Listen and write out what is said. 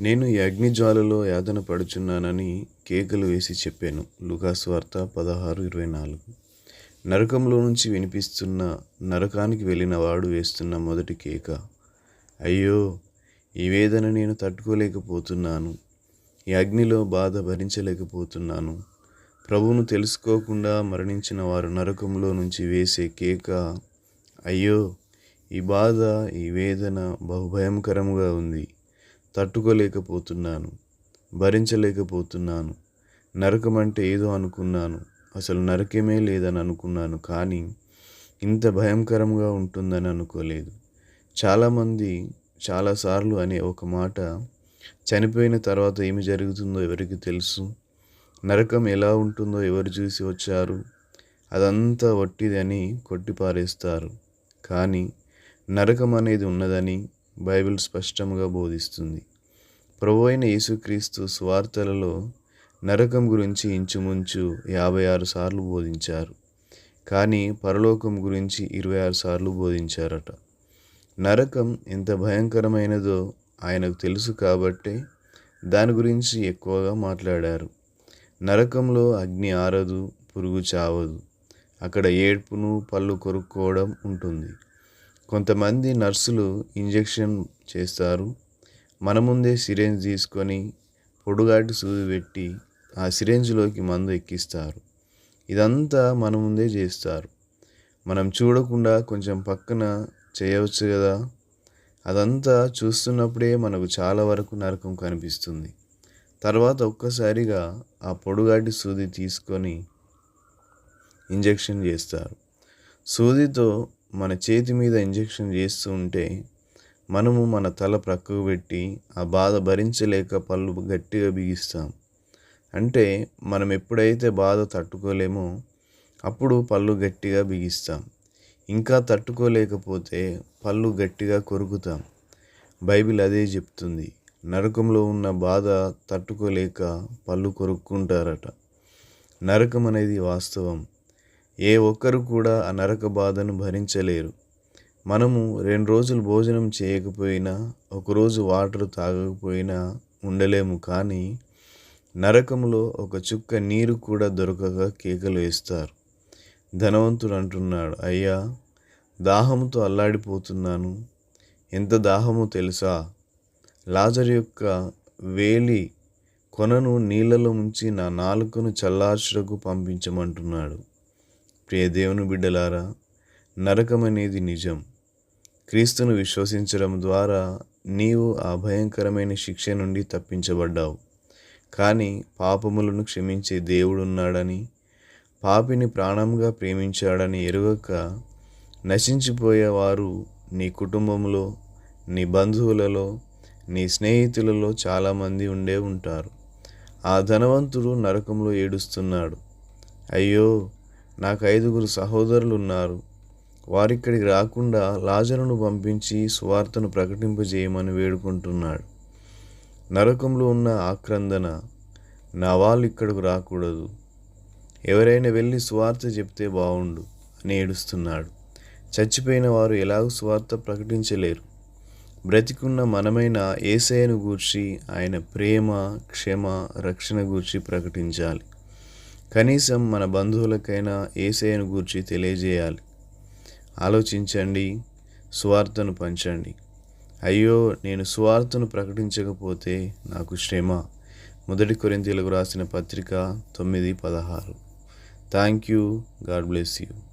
నేను ఈ అగ్నిజ్వాలలో యాతన పడుచున్నానని కేకలు వేసి చెప్పాను. లుకాసు వార్త పదహారు ఇరవై నాలుగు. నరకంలో నుంచి వినిపిస్తున్న నరకానికి వెళ్ళిన వాడు వేస్తున్న మొదటి కేక. అయ్యో ఈ వేదన నేను తట్టుకోలేకపోతున్నాను. ఈ అగ్నిలో బాధ భరించలేకపోతున్నాను. ప్రభువును తెలుసుకోకుండా మరణించిన వారు నరకంలో నుంచి వేసే కేక. అయ్యో ఈ బాధ ఈ వేదన బహుభయంకరంగా ఉంది. తట్టుకోలేకపోతున్నాను భరించలేకపోతున్నాను నరకం అంటే ఏదో అనుకున్నాను అసలు నరకమే లేదని అనుకున్నాను కానీ ఇంత భయంకరంగా ఉంటుందని అనుకోలేదు. చాలామంది చాలాసార్లు అనే ఒక మాట చనిపోయిన తర్వాత ఏమి జరుగుతుందో ఎవరికి తెలుసు? నరకం ఎలా ఉంటుందో ఎవరు చూసి వచ్చారు? అదంతా వట్టిదని కొట్టిపారేస్తారు. కానీ నరకం అనేది ఉన్నదని బైబిల్ స్పష్టంగా బోధిస్తుంది. ప్రభు అయిన యేసుక్రీస్తు స్వార్థలలో నరకం గురించి ఇంచుమించు యాభై ఆరు సార్లు బోధించారు. కానీ పరలోకం గురించి ఇరవై ఆరు సార్లు బోధించారట. నరకం ఎంత భయంకరమైనదో ఆయనకు తెలుసు కాబట్టే దాని గురించి ఎక్కువగా మాట్లాడారు. నరకంలో అగ్ని ఆరదు పురుగు చావదు. అక్కడ ఏడ్పును పళ్ళు కొరుక్కోవడం ఉంటుంది. కొంతమంది నర్సులు ఇంజెక్షన్ చేస్తారు. మన ముందే సిరేంజ్ తీసుకొని పొడుగాటి సూది పెట్టి ఆ సిరేంజ్లోకి మందు ఎక్కిస్తారు. ఇదంతా మన ముందే చేస్తారు. మనం చూడకుండా కొంచెం పక్కన చేయవచ్చు కదా? అదంతా చూస్తున్నప్పుడే మనకు చాలా వరకు నరకం కనిపిస్తుంది. తర్వాత ఒక్కసారిగా ఆ పొడుగాటి సూది తీసుకొని ఇంజెక్షన్ చేస్తారు. సూదితో మన చేతి మీద ఇంజెక్షన్ చేస్తూ ఉంటే మనము మన తల ప్రక్కకు పెట్టి ఆ బాధ భరించలేక పళ్ళు గట్టిగా బిగిస్తాం. అంటే మనం ఎప్పుడైతే బాధ తట్టుకోలేమో అప్పుడు పళ్ళు గట్టిగా బిగిస్తాం. ఇంకా తట్టుకోలేకపోతే పళ్ళు గట్టిగా కొరుకుతాం. బైబిల్ అదే చెప్తుంది. నరకంలో ఉన్న బాధ తట్టుకోలేక పళ్ళు కొరుక్కుంటారట. నరకం అనేది వాస్తవం. ఏ ఒక్కరు కూడా ఆ నరక బాధను భరించలేరు. మనము రెండు రోజులు భోజనం చేయకపోయినా ఒకరోజు వాటర్ తాగకపోయినా ఉండలేము కానీ నరకంలో ఒక చుక్క నీరు కూడా దొరకక కేకలు వేస్తారు. ధనవంతుడు అంటున్నాడు అయ్యా దాహంతో అల్లాడిపోతున్నాను. ఎంత దాహమో తెలుసా? లాజర్ యొక్క వేలి కొనను నీళ్ళలో ఉంచి నా నాలుకను చల్లార్చుటకు పంపించమంటున్నాడు. ప్రియ దేవుని బిడ్డలారా నరకం అనేది నిజం. క్రీస్తును విశ్వసించడం ద్వారా నీవు ఆ భయంకరమైన శిక్ష నుండి తప్పించబడ్డావు. కానీ పాపములను క్షమించే దేవుడున్నాడని పాపిని ప్రాణంగా ప్రేమించాడని ఎరుగక నశించిపోయేవారు నీ కుటుంబంలో నీ బంధువులలో నీ స్నేహితులలో చాలామంది ఉండే ఉంటారు. ఆ ధనవంతుడు నరకంలో ఏడుస్తున్నాడు. అయ్యో నాకు ఐదుగురు సహోదరులు ఉన్నారు వారిక్కడికి రాకుండా లాజరును పంపించి సువార్తను ప్రకటింపజేయమని వేడుకుంటున్నాడు. నరకంలో ఉన్న ఆక్రందన నా వాళ్ళు ఇక్కడకు రాకూడదు. ఎవరైనా వెళ్ళి సువార్త చెప్తే బాగుండు అని ఏడుస్తున్నాడు. చచ్చిపోయిన వారు ఎలాగ సువార్త ప్రకటించలేరు. బ్రతికున్న మనమైన ఏసైను గూర్చి ఆయన ప్రేమ క్షమ రక్షణ గూర్చి ప్రకటించాలి. కనీసం మన బంధువులకైనా ఏసైను గూర్చి తెలియజేయాలి. ఆలోచించండి సువార్తను పంచండి. అయ్యో నేను సువార్తను ప్రకటించకపోతే నాకు శ్రమ. మొదటి కొరింతీలకు రాసిన పత్రిక తొమ్మిది పదహారు. Thank you God bless you.